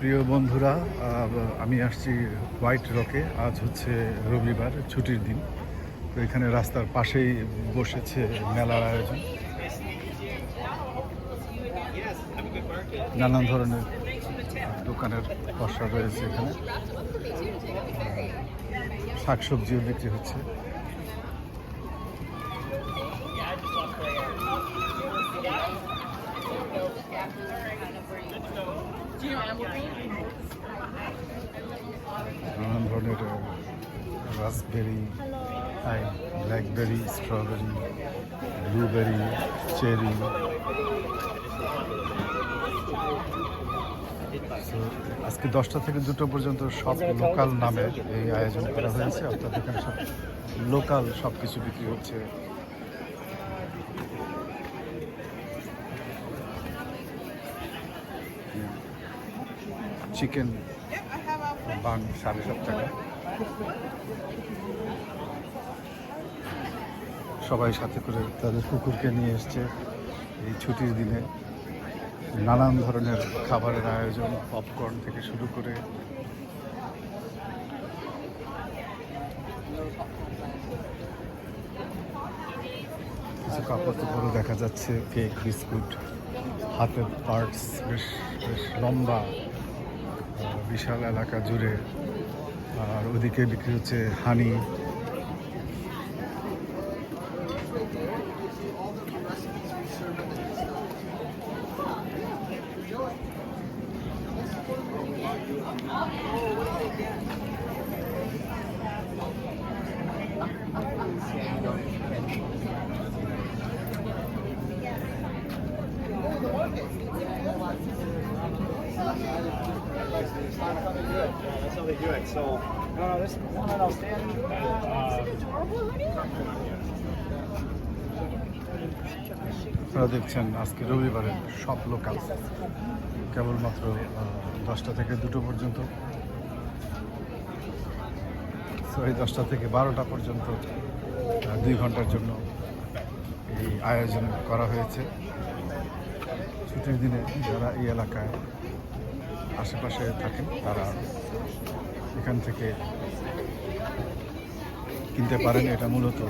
প্রিয় বন্ধুরা আমি আসছি হোয়াইট রকে আজ হচ্ছে রবিবার, ছুটির দিন। তো এখানে রাস্তার পাশেই বসেছে মেলার আয়োজন। নানান ধরনের দোকানের পসরা রয়েছে এখানে। শাকসবজিও বিক্রি হচ্ছে। নানান ধরনের raspberry blackberry strawberry blueberry cherry আজকে দশটা থেকে দুটো পর্যন্ত সব লোকাল নামে এই আয়োজন করা হয়েছে, অর্থাৎ এখানে সব লোকাল সব কিছু বিক্রি হচ্ছে। চিকেন বান সাড়ে সাত টাকা। সবাই সাথে করে তাদের কুকুরকে নিয়ে এসছে এই ছুটির দিনে। নানান ধরনের খাবারের আয়োজন, পপকর্ন থেকে শুরু করে। কিছু কাপড় চোপড়ও দেখা যাচ্ছে, কেক, বিস্কুট, হাতের পার্টস, বেশ বেশ লম্বা। বিশাল এলাকা জুড়ে। আর ওদিকে বিক্রি হচ্ছে হানি। That's how they do it. So, uh, this one that I was standing. Uh, আপনারা দেখছেন আজকে রবিবারে সব লোকাল কেবলমাত্র দশটা থেকে দুটো পর্যন্ত। সরি দশটা থেকে বারোটা পর্যন্ত দুই ঘণ্টার জন্য এই আয়োজন করা হয়েছে। ছুটির দিনে যারা এই এলাকায় আশেপাশে থাকেন তারা এখান থেকে কিনতে পারেন এটা মূলত।